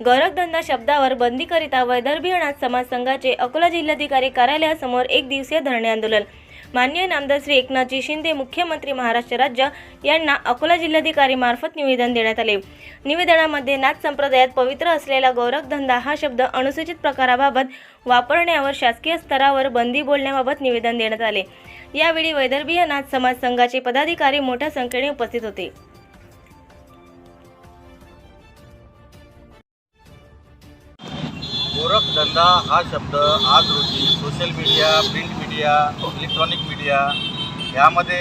गोरखधंदा शब्दावर बंदीकरिता वैदर्भी अनाथ समाज संघाचे अकोला जिल्हाधिकारी कार्यालयासमोर एक दिवसीय धरणे आंदोलन. मान्य नामदार श्री एकनाथजी शिंदे मुख्यमंत्री महाराष्ट्र राज्य यांना अकोला जिल्हाधिकारी मार्फत निवेदन देण्यात आले. निवेदनामध्ये नाथ संप्रदायात पवित्र असलेला गोरखधंदा हा शब्द अनुसूचित प्रकाराबाबत वापरण्यावर शासकीय स्तरावर बंदी बोलण्याबाबत निवेदन देण्यात आले. यावेळी वैदर्भीय नाथ समाज संघाचे पदाधिकारी मोठ्या संख्येने उपस्थित होते. धंदा हा शब्द आज रोजी social media print media electronic media यामध्ये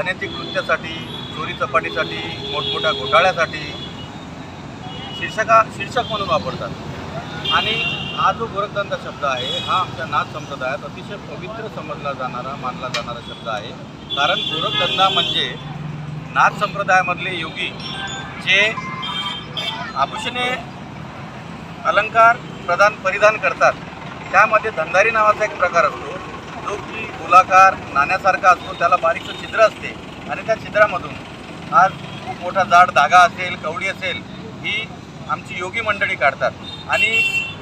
अनैतिक कृत्यासाठी चोरी चपाटीसाठी मोठमोठ्या घोटाळ्यासाठी शीर्षका शीर्षक म्हणून वापरतात. आणि हा जो गोरखधंदा शब्द आहे हा आमच्या नाथ संप्रदायात अतिशय पवित्र समजला जाणारा मानला जाणारा शब्द आहे. कारण गोरखधंदा म्हणजे नाथ संप्रदायामधले योगी जे आभूषणे अलंकार प्रदान परिधान करतात. त्यामध्ये धंदारी नावाचा एक प्रकार असतो. जो की गोलाकार नाण्यासारखा असतो. त्याला बारीकचं छिद्र असते. आणि त्या छिद्रामधून आज खूप मोठा जाड धागा असेल कवडी असेल ही आमची योगी मंडळी काढतात. आणि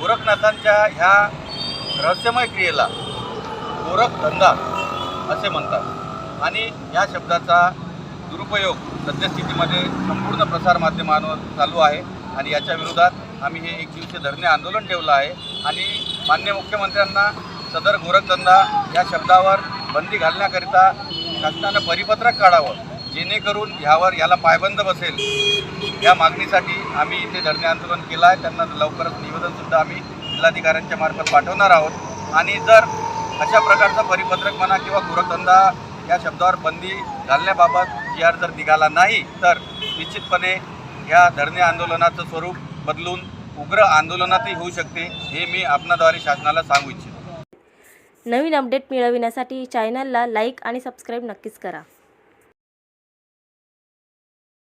गोरखनाथांच्या ह्या रहस्यमय क्रियेला गोरखधंदा असे म्हणतात. आणि या शब्दाचा दुरुपयोग सद्यस्थितीमध्ये संपूर्ण प्रसारमाध्यमांवर चालू आहे. आणि याच्या विरोधात आम्ही हे एक दिवसीय धरणे आंदोलन ठेवलं आहे. आणि मान्य मुख्यमंत्र्यांना सदर गोरखधंदा या शब्दावर बंदी घालण्याकरिता शासनानं परिपत्रक काढावं जेणेकरून ह्यावर याला पायबंद बसेल. या मागणीसाठी आम्ही इथे धरणे आंदोलन केलं आहे. त्यांना लवकरच निवेदनसुद्धा आम्ही जिल्हाधिकाऱ्यांच्या मार्फत पाठवणार आहोत. आणि जर अशा प्रकारचं परिपत्रक म्हणा किंवा गोरखधंदा या शब्दावर बंदी घालण्याबाबत जी आर जर निघाला नाही तर निश्चितपणे ह्या धरणे आंदोलनाचं स्वरूप बदलून उग्र आंदोलनातही होऊ शकते हे मी आपणाद्वारे शासनाला सांगू इच्छितो. नवीन अपडेट मिळविण्यासाठी चॅनलला लाईक आणि सबस्क्राईब नक्कीच करा.